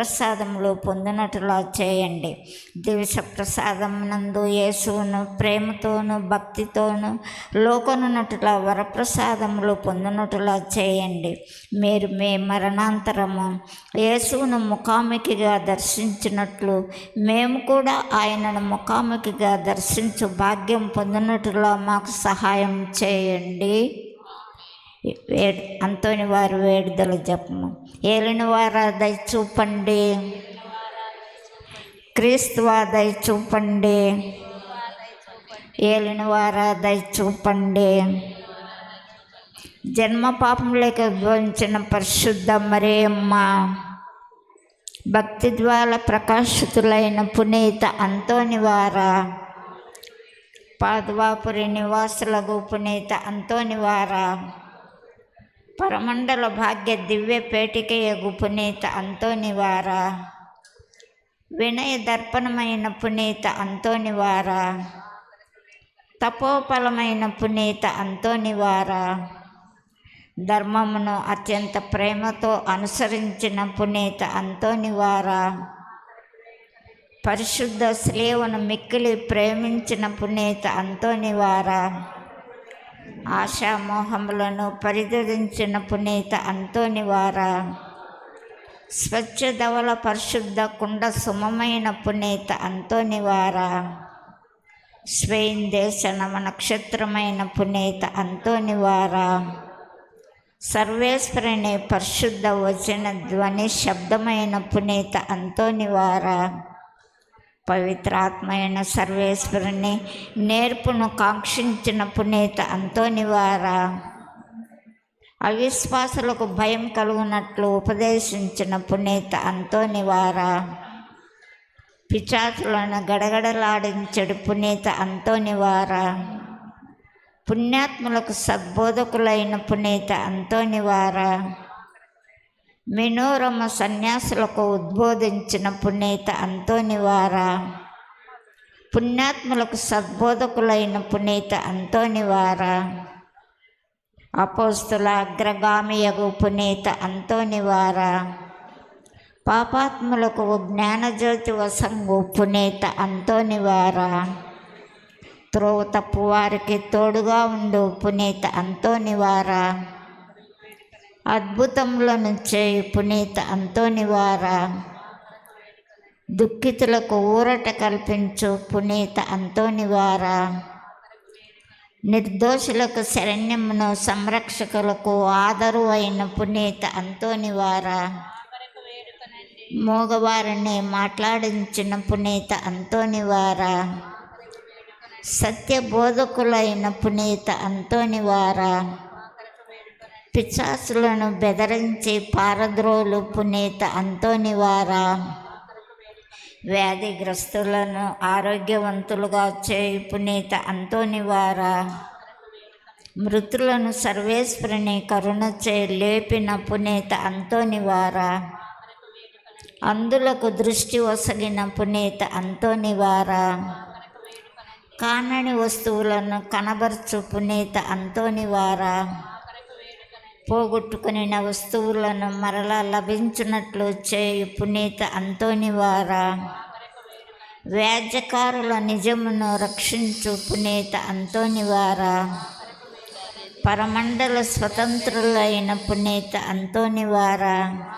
ప్రసాదములు పొందినట్లుగా చేయండి. దివస ప్రసాదం నందు యేసును ప్రేమతోను భక్తితోను లోకనున్నట్లా వరప్రసాదములు పొందినట్లుగా చేయండి. మీరు మీ మరణాంతరము యేసును ముఖాముఖిగా దర్శించినట్లు మేము కూడా ఆయనను ముఖాముఖిగా దర్శించు భాగ్యం పొందినట్లుగా మాకు సహాయం చేయండి. వేడి అంతోని వారు వేడుదల జపము. ఏలిన వారా దయ చూపండి. క్రీస్తువా దయ చూపండి. ఏలిన వారా దయ చూపండి. జన్మ పాపంలోకి ఉద్భవించిన పరిశుద్ధ మరేమ్మ భక్తి ద్వారా ప్రకాశితులైన పునీత అంతోని వారా పాదవాపురి నివాసులకు పునీత అంతోని వారా పరమండల భాగ్య దివ్య పేటికయగు పునీత అంతోనివారా. వినయ దర్పణమైన పునీత అంతోనివార. తపోఫలమైన పునీత అంతోనివార. ధర్మమును అత్యంత ప్రేమతో అనుసరించిన పునీత అంతోనివార. పరిశుద్ధ శ్లేవను మిక్కిలి ప్రేమించిన పునీత అంతోనివారా. ఆశామోహములను పరిధరించిన పునీత అంతోని వారా స్వచ్ఛ ధవల పరిశుద్ధ కుండ సుమమైన పునీత అంతోని వారా స్వెయిన్ నక్షత్రమైన పునీత అంతోని వారా సర్వేశ్వరుని పరిశుద్ధ వచన ధ్వని శబ్దమైన పునీత అంతోని వారా పవిత్రాత్మైన సర్వేశ్వరుని నేర్పును కాంక్షించిన పునీత అంతోని వారా అవిశ్వాసులకు భయం కలుగునట్లు ఉపదేశించిన పునీత అంతోని వారా పిచాచులను గడగడలాడించడు పునీత అంతోని వారా పుణ్యాత్ములకు సద్బోధకులైన పునీత అంతోని వారా మినోరమ సన్యాసులకు ఉద్బోధించిన పునీత అంతోని వారా పుణ్యాత్ములకు సద్బోధకులైన పునీత అంతోని వారా అపోస్తుల అగ్రగామియగు పునీత అంతోని వారా పాపాత్ములకు జ్ఞానజ్యోతి వసంగు పునీత అంతోని వారా త్రోవ తప్పు వారికి తోడుగా ఉండు పునీత అంతోని వారా అద్భుతములను నుంచే పునీత అంతోనివారా. దుఃఖితులకు ఊరట కల్పించు పునీత అంతోనివారా. నిర్దోషులకు శరణ్యమును సంరక్షకులకు ఆదరు అయిన పునీత అంతోని వారా మోగవారిని మాట్లాడించిన పునీత అంతోనివారా. సత్య బోధకులైన పునీత అంతోని వారా పిచాసులను బెదరించి పారద్రోలు పునీత అంతోని వారా వ్యాధిగ్రస్తులను ఆరోగ్యవంతులుగా చేయి పునీత అంతోని వారా మృతులను సర్వేశ్వరుని కరుణ చే లేపిన పునీత అంతోని వారా అందులకు దృష్టి వసగిన పునీత అంతోని వారా కానని వస్తువులను కనబరుచు పునీత అంతోని వారా పోగొట్టుకుని వస్తువులను మరలా లభించినట్లు చేయు పునీత అంతోని వారా. వ్యాజ్యకారుల నిజమును రక్షించు పునీత అంతోని వారా. పరమండల స్వతంత్రులైన పునీత అంతోని వారా.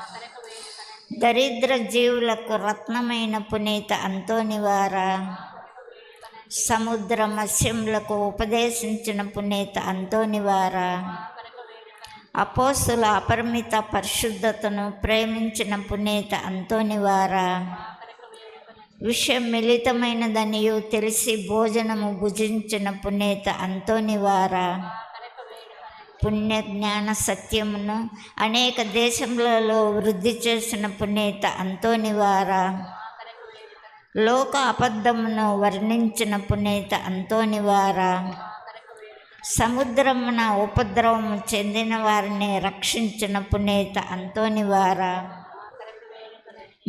దరిద్ర జీవులకు రత్నమైన పునీత అంతోని వారా. సముద్ర మత్స్యములకు ఉపదేశించిన పునీత అంతోని వారా. అపోస్తుల అపరిమిత పరిశుద్ధతను ప్రేమించిన పునీత అంతోని వారా విషయం మిళితమైనదనియు తెలిసి భోజనము భుజించిన పునీత అంతోని వారా పుణ్య జ్ఞాన సత్యమును అనేక దేశములలో వృద్ధి చేసిన పునీత అంతోని వారా లోక అబద్ధమును వర్ణించిన పునీత అంతోని వారా సముద్రమున ఉపద్రవము చెందిన వారిని రక్షించిన పునేత అంతోని వారా.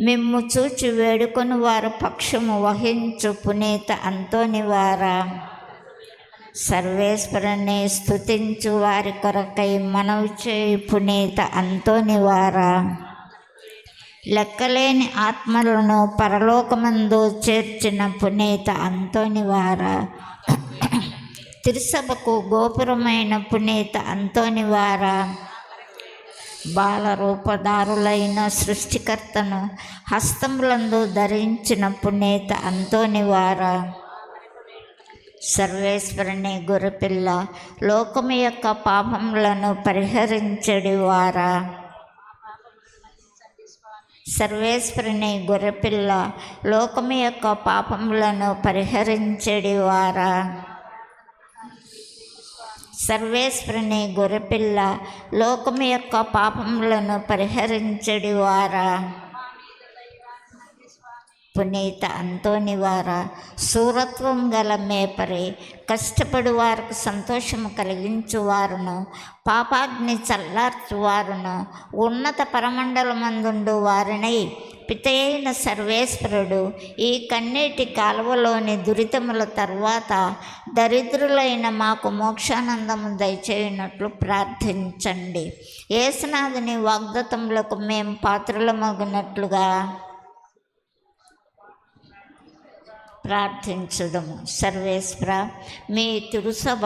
మిమ్ము చూచి వేడుకొని వారు పక్షము వహించు పునీత అంతోని వారా. సర్వేశ్వరుని స్థుతించు వారి కొరకై మనవి చేయి పునీత అంతోని వారా. లెక్కలేని ఆత్మలను పరలోకమందు చేర్చిన పునీత అంతోని వారా. తిరుసభకు గోపురమైన పునీత అంతోని బాల రూపదారులైన సృష్టికర్తను హస్తములందు ధరించిన పునీత అంతోని వార సర్వేశ్వరుని గురిపిల్ల లోకము యొక్క పాపములను పరిహరించడి వారా సర్వేశ్వరుని గొర్రెపిల్ల లోకము యొక్క పాపములను పరిహరించడి వారా సర్వేశ్వరుని గొర్రెపిల్ల లోకం యొక్క పాపములను పరిహరించడి వారా పునీత అంతోనివారా సూరత్వం గల మేపరి కష్టపడి వారికి సంతోషము కలిగించువారును పాపాగ్ని చల్లార్చువారును ఉన్నత పరమండలమందుండు వారిని పితయైన సర్వేశ్వరుడు ఈ కన్నీటి కాలువలోని దురితముల తర్వాత దరిద్రులైన మాకు మోక్షానందము దయచేయనట్లు ప్రార్థించండి. ఏసునాథుని వాగ్దతములకు మేము పాత్రలమగినట్లుగా ప్రార్థించడము సర్వేశ్వర మీ తిరుసభ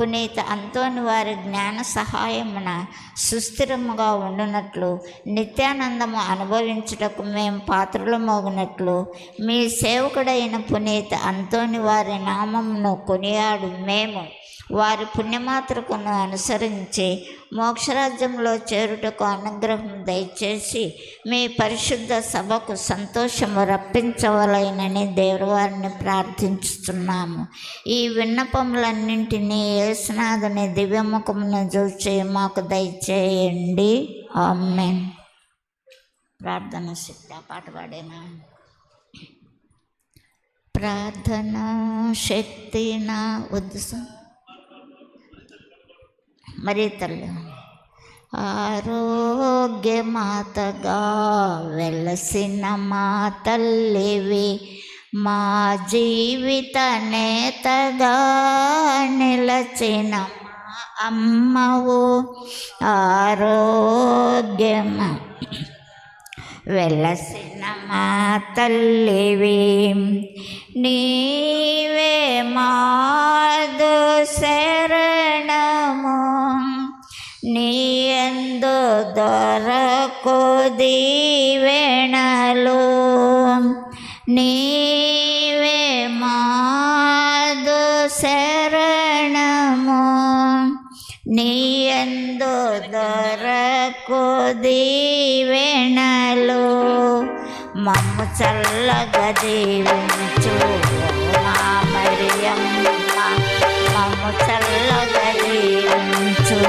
పునీత అంతోని వారి జ్ఞాన సహాయమున సుస్థిరముగా ఉండునట్లు నిత్యానందము అనుభవించుటకు మేము పాత్రలు మోగినట్లు మీ సేవకుడైన పునీత అంతోని వారి నామమును కొనియాడు మేము. వారి పుణ్యమాత్రకును అనుసరించి మోక్షరాజ్యంలో చేరుటకు అనుగ్రహం దయచేసి మీ పరిశుద్ధ సభకు సంతోషము రప్పించవలైనని దేవువారిని ప్రార్థించుతున్నాము ఈ విన్నపములన్నింటినీ యేసునాథుని దివ్యముఖమును చూచి మాకు దయచేయండి. ఆమెన్. ప్రార్థన సిద్ధ పాట పాడేనా? ప్రార్థన శక్తి నా ఉద్దేశం మరి తల్లి ఆరోగ్యమాతగా వెలసిన మా తల్లివి మా జీవిత నేతగా నిలచిన మా అమ్మవు. ఆరోగ్యమా వెలసిన మా తల్లివి. నీవే మాదు శరణము నీయందు దొరకు దీవెణలు నీ చల్లగా దీవించు మా మరియమ్మ మమ్ము చల్లగా దీవించు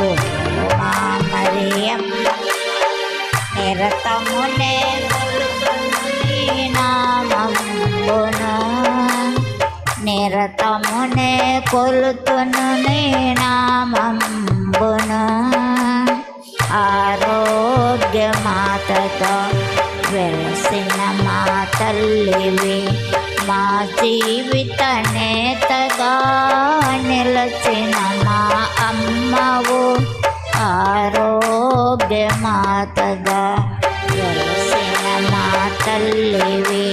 మా మరియమ్మ నిరతమునే నీ నిరతమునే కొలుతును నీ నామం జీవిత నేతగా నిలచిన మా అమ్మవు ఆరోగ్యమాతగా. వెలసిన మా తల్లివి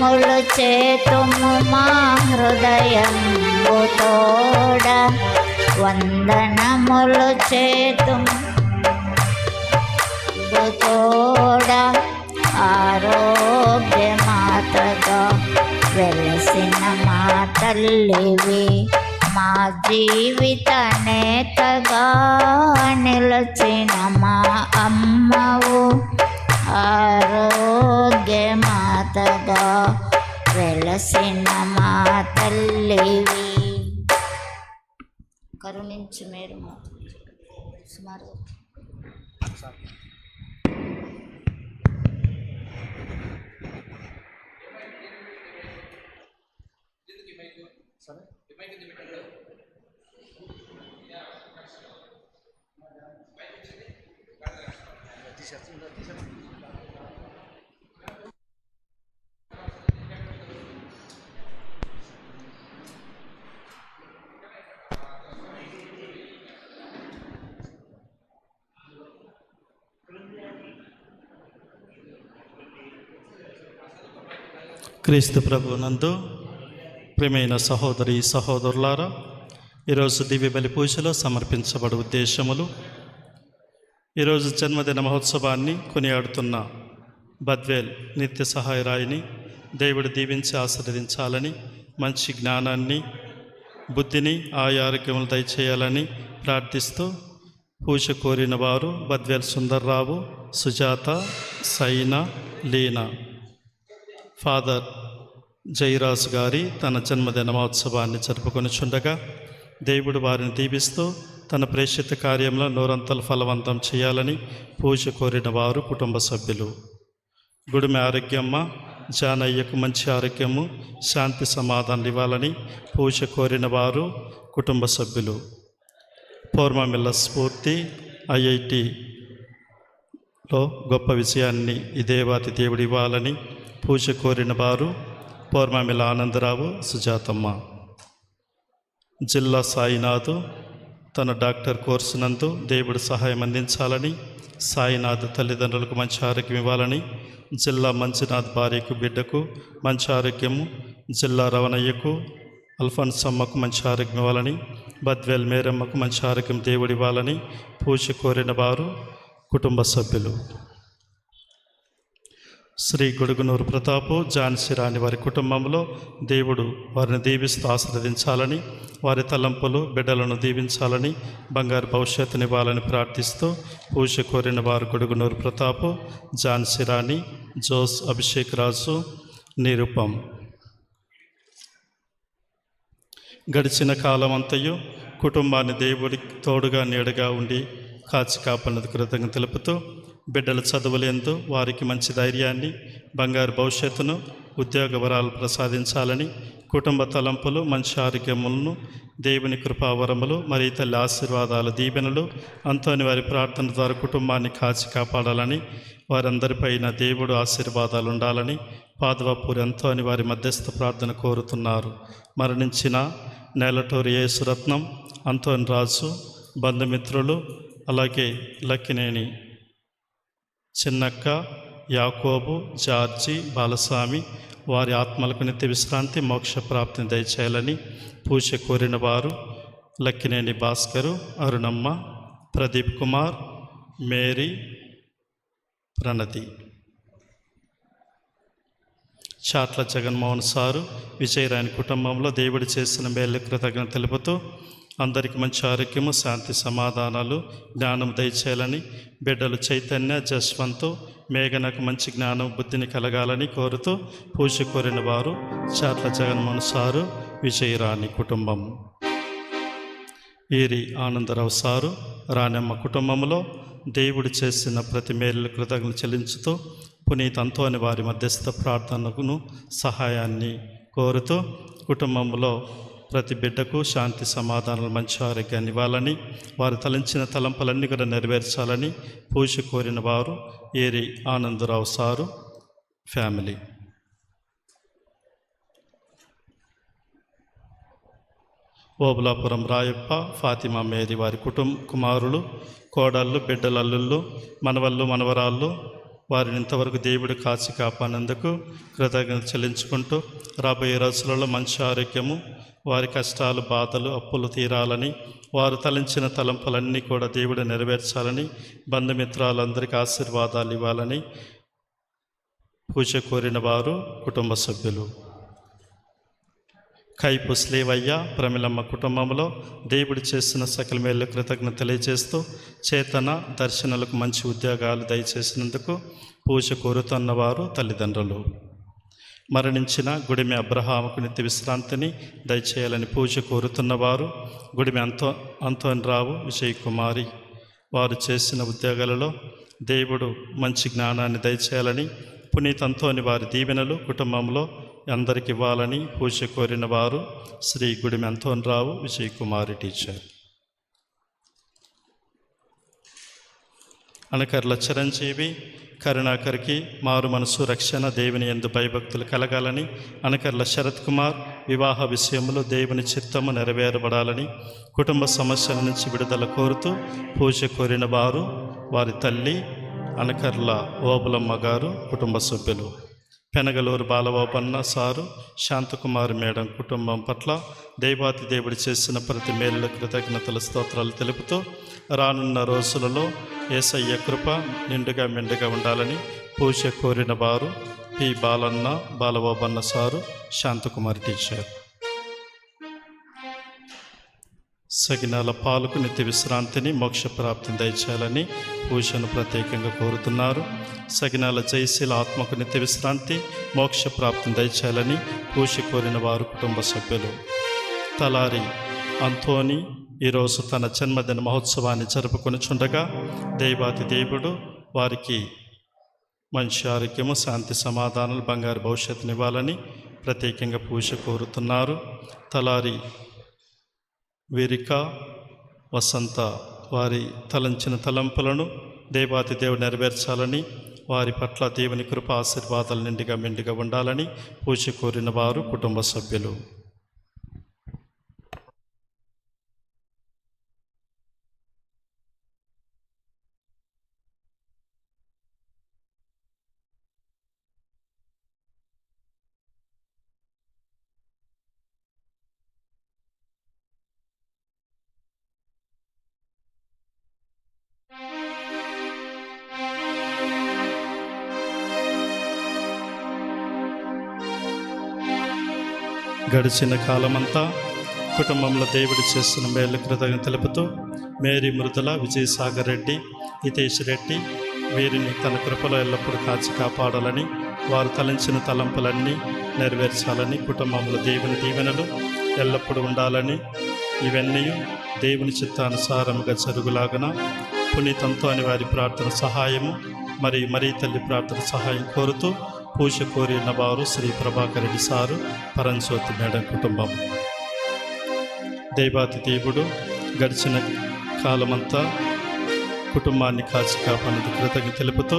ములు చేతుము మా హృదయం తోడ వందనములు చేతుము తోడ ఆరోగ్యమాతగా వెలసిన మా తల్లివి మా జీవిత నేతగా నిలచిన మా అమ్మవు ఆరోగ్యమాతగా వెలసిన మా తల్లివి. కరుణించి మీరు సుమారు క్రీస్తు ప్రభు నందు ప్రియమైన సహోదరి సహోదరులారా ఈరోజు దివ్య బలి పూజలో సమర్పించబడు ఉద్దేశములు. ఈరోజు జన్మదిన మహోత్సవాన్ని కొనియాడుతున్న బద్వేల్ నిత్య సహాయరాయిని దేవుడు దీవించి ఆశీర్వదించాలని మంచి జ్ఞానాన్ని బుద్ధిని ఆయా ఆరోగ్యములు దయచేయాలని ప్రార్థిస్తూ పూజ కోరిన వారు బద్వేల్ సుందర్రావు సుజాత సైనా లీనా. ఫాదర్ జయరాజు గారి తన జన్మదిన మహోత్సవాన్ని జరుపుకొనిచుండగా దేవుడు వారిని దీవిస్తూ తన ప్రేషిత కార్యంలో నూరంతలు ఫలవంతం చేయాలని పూజ కోరిన వారు కుటుంబ సభ్యులు. గుడిమి ఆరోగ్యమ్మ జానయ్యకు మంచి ఆరోగ్యము శాంతి సమాధానం ఇవ్వాలని పూజ కోరిన వారు కుటుంబ సభ్యులు. పూర్వమిల్ల స్ఫూర్తి ఐఐటి లో గొప్ప విషయాన్ని ఇదేవాతి దేవాతి దేవుడు ఇవ్వాలని పూజ కోరిన వారు పౌర్ణమిల ఆనందరావు సుజాతమ్మ. జిల్లా సాయినాథ్ తన డాక్టర్ కోర్సు నందు దేవుడు సహాయం అందించాలని సాయినాథ్ తల్లిదండ్రులకు మంచి ఆరోగ్యం ఇవ్వాలని జిల్లా మంచినాథ్ భార్యకు బిడ్డకు మంచి ఆరోగ్యము జిల్లా రవణయ్యకు అల్ఫాన్సమ్మకు మంచి ఆరోగ్యం ఇవ్వాలని బద్వేల్ మేరమ్మకు మంచి ఆరోగ్యం దేవుడివ్వాలని పూజ కోరిన వారు కుటుంబ సభ్యులు. శ్రీ గొడుగునూరు ప్రతాపు ఝాన్సీ రాణి వారి కుటుంబంలో దేవుడు వారిని దీవిస్తూ ఆశీర్వదించాలని వారి తలంపులు బిడ్డలను దీవించాలని బంగారు భవిష్యత్తునివ్వాలని ప్రార్థిస్తూ పూజ కోరిన వారు గొడుగునూరు ప్రతాపు ఝాన్సీ రాణి జోస్ అభిషేక్ రాజు నిరుపం గడిచిన కాలం అంతయు కుటుంబాన్ని దేవుడికి తోడుగా నీడగా ఉండి కాచి కాపాడినందుకు కృతజ్ఞత తెలుపుతూ బిడ్డల చదువులేందు వారికి మంచి ధైర్యాన్ని బంగారు భవిష్యత్తును ఉద్యోగ వరాలు ప్రసాదించాలని కుటుంబ తలంపులు మంచి ఆరోగ్యములను దేవుని కృపావరములు మరి తల్లి ఆశీర్వాదాలు దీవెనలు అంతోని వారి ప్రార్థన ద్వారా కుటుంబాన్ని కాచి కాపాడాలని వారందరిపైన దేవుడు ఆశీర్వాదాలు ఉండాలని పాదవపూరి అంతోని వారి మధ్యస్థ ప్రార్థన కోరుతున్నారు. మరణించిన నేలటూరి యేసురత్నం అంతోని రాజు బంధుమిత్రులు అలాగే లక్కినేని చిన్నక్క యాకోబు జార్జి బాలస్వామి వారి ఆత్మలకు నిత్య విశ్రాంతి మోక్ష ప్రాప్తిని దయచేయాలని పూజ కోరిన వారు లక్కినేని భాస్కరు అరుణమ్మ ప్రదీప్ కుమార్ మేరీ ప్రణతి. చాట్ల జగన్మోహన్ సారు విజయరాయని కుటుంబంలో దేవుడు చేసిన మేలు కృతజ్ఞత తెలుపుతూ అందరికీ మంచి ఆరోగ్యము శాంతి సమాధానాలు జ్ఞానం దయచేయాలని బిడ్డలు చైతన్య జస్వంత్ మేఘనకు మంచి జ్ఞానం బుద్ధిని కలగాలని కోరుతూ పూజ కోరిన వారు చాట్ల జగన్మోహన్ సారు విజయరాణి కుటుంబం. ఈరి ఆనందరావు సారు రాణమ్మ కుటుంబంలో దేవుడు చేసిన ప్రతి మేలు కృతజ్ఞతలు చెల్లించుతూ పునీతంతో అని వారి మధ్యస్థ ప్రార్థనకును సహాయాన్ని కోరుతూ కుటుంబంలో ప్రతి బిడ్డకు శాంతి సమాధానాలు మంచి ఆరోగ్యాన్ని ఇవ్వాలని వారు తలంచిన తలంపలన్నీ కూడా నెరవేర్చాలని పూజ కోరిన వారు ఏరి Anandarao sir family. Obulapuram Rayappa Fatima Mary వారి కుటుంబ కుమారులు కోడళ్ళు బిడ్డల అల్లుళ్ళు మనవళ్ళు మనవరాళ్ళు వారిని ఇంతవరకు దేవుడు కాచి కాపాడినందుకు కృతజ్ఞత చెల్లించుకుంటూ రాబోయే రోజులలో మంచి ఆరోగ్యము వారి కష్టాలు బాధలు అప్పులు తీరాలని వారు తలంచిన తలంపులన్నీ కూడా దేవుడు నెరవేర్చాలని బంధుమిత్రాలందరికీ ఆశీర్వాదాలు ఇవ్వాలని పూజ కోరిన వారు కుటుంబ సభ్యులు. కైపు స్లేవయ్య ప్రమిలమ్మ కుటుంబంలో దేవుడు చేసిన సకల మేలు కృతజ్ఞత తెలియజేస్తూ చేతన దర్శనలకు మంచి ఉద్యోగాలు దయచేసినందుకు పూజ కోరుతున్నవారు తల్లిదండ్రులు. మరణించిన గుడిమి అబ్రహాముకు నిత్య విశ్రాంతిని దయచేయాలని పూజ కోరుతున్నవారు గుడిమి అంతో అంతోని రావు విజయ్ కుమారి వారు చేసిన ఉద్యోగాలలో దేవుడు మంచి జ్ఞానాన్ని దయచేయాలని పునీత్ అంతోని వారి దీవెనలు కుటుంబంలో అందరికి ఇవ్వాలని పూజ కోరిన వారు శ్రీ గుడి మెంతోన్ రావు విజయ్ కుమారి టీచర్. అనకర్ల చిరంజీవి కరుణాకర్కి మారు మనసు రక్షణ దేవుని ఎందు భయభక్తులు కలగాలని అనకర్ల శరత్ కుమార్ వివాహ విషయంలో దేవుని చిత్తము నెరవేరబడాలని కుటుంబ సమస్యల నుంచి విడుదల కోరుతూ పూజ కోరిన వారు వారి తల్లి అనకర్ల ఓబులమ్మ గారు కుటుంబ సభ్యులు. పెనగలూరు బాలబాబన్న సారు శాంతకుమారి మేడం కుటుంబం పట్ల దైవాతి దేవుడు చేసిన ప్రతి మేలుల కృతజ్ఞతల స్తోత్రాలు తెలుపుతూ రానున్న రోజులలో ఏసయ్య కృప నిండుగా మెండుగా ఉండాలని పూజ కోరిన వారు P Balanna Balababanna sir Shanthakumari teacher. Saginala పాలకు నిత్య విశ్రాంతిని మోక్ష ప్రాప్తిని దయచేయాలని పూజను ప్రత్యేకంగా కోరుతున్నారు. సగినాల జయశీల ఆత్మకు నిత్య విశ్రాంతి మోక్ష ప్రాప్తిని దయచేయాలని పూజ కోరిన వారు కుటుంబ సభ్యులు. తలారి అంతోని ఈరోజు తన జన్మదిన మహోత్సవాన్ని జరుపుకొనిచుండగా దైవాతి దేవుడు వారికి మంచి ఆరోగ్యము శాంతి సమాధానాలు బంగారు భవిష్యత్తునివ్వాలని ప్రత్యేకంగా పూజ కోరుతున్నారు. తలారి వీరిక వసంత వారి తలంచిన తలంపులను దేవాతి దేవుడు నెరవేర్చాలని వారి పట్ల దేవుని కృప ఆశీర్వాదాలు నిండుగా మెండుగా ఉండాలని పూజ కోరిన వారు కుటుంబ సభ్యులు. గడిచిన కాలమంతా కుటుంబంలో దేవుడు చేస్తున్న మేలు కృతజ్ఞత తెలుపుతూ మేరీ మృదుల విజయసాగర్ రెడ్డి హితేష్ రెడ్డి వీరిని తన కృపలో ఎల్లప్పుడూ కాచి కాపాడాలని వారు తలంచిన తలంపులన్నీ నెరవేర్చాలని కుటుంబంలో దేవుని దీవెనలు ఎల్లప్పుడూ ఉండాలని ఇవన్నీ దేవుని చిత్తానుసారముగా జరుగులాగన పునీతంతో అని వారి ప్రార్థన సహాయము మరియు మరీ తల్లి ప్రార్థన సహాయం కోరుతూ పూజ కోరిన వారు శ్రీ ప్రభాకర్ రెడ్డి సారు పరంజ్యోతి మేడం కుటుంబం. దైవాతి దేవుడు గడిచిన కాలమంతా కుటుంబాన్ని కాచి కాపాడినందుకు కృతజ్ఞ తెలుపుతూ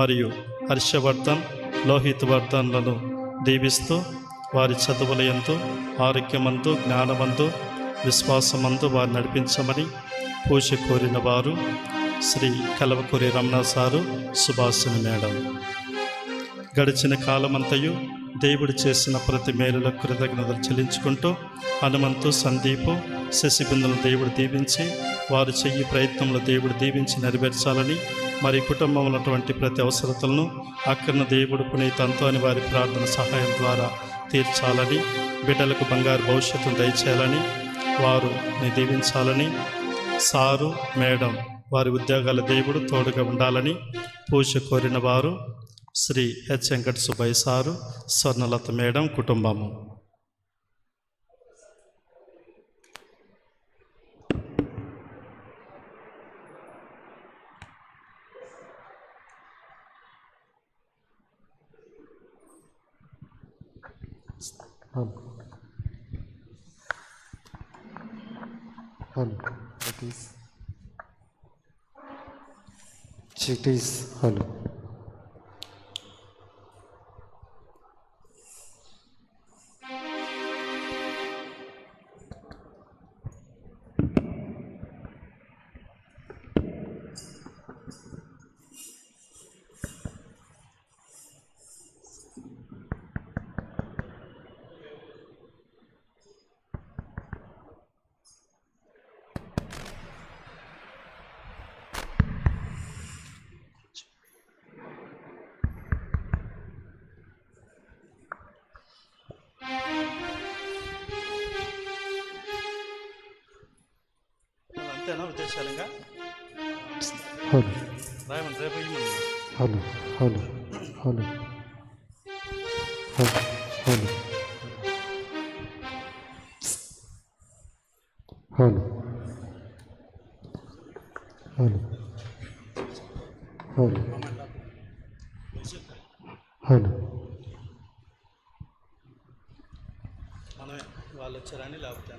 మరియు హర్షవర్ధన్ లోహిత్ వర్ధన్లను దీవిస్తూ వారి చదువుల యందు ఆరోగ్యమందు జ్ఞానమందు విశ్వాసమందు వారు నడిపించమని పూజ కోరిన వారు శ్రీ కలవకూరి రమణ సారు సుభాషణ మేడం. గడిచిన కాలమంతయు దేవుడు చేసిన ప్రతి మేలుల కృతజ్ఞతలు చెల్లించుకుంటూ హనుమంతు సందీపు శశిబిందులను దేవుడు దీవించి వారు చెయ్యి ప్రయత్నంలో దేవుడు దీవించి నెరవేర్చాలని మరి కుటుంబంలో ఉన్నటువంటి ప్రతి అవసరతలను అక్కడిన దేవుడు పునీతంతో అని వారి ప్రార్థన సహాయం ద్వారా తీర్చాలని బిడ్డలకు బంగారు భవిష్యత్తును దయచేయాలని వారు దీవించాలని సారు మేడం వారి ఉద్యోగాల దేవుడు తోడుగా ఉండాలని పూజ కోరిన వారు Shri H Venkata Subbaiah sir Swarnalatha madam కుటుంబము hello Hello. It is. It is. Hello. అంతేనా ఉద్దేశాలుగా Hello. రాయమని రేపు ఇవ్వమని. Hello. Hello. Hello. Hello hello hello hello hello మనమే వాళ్ళు వచ్చారని లేకపోతే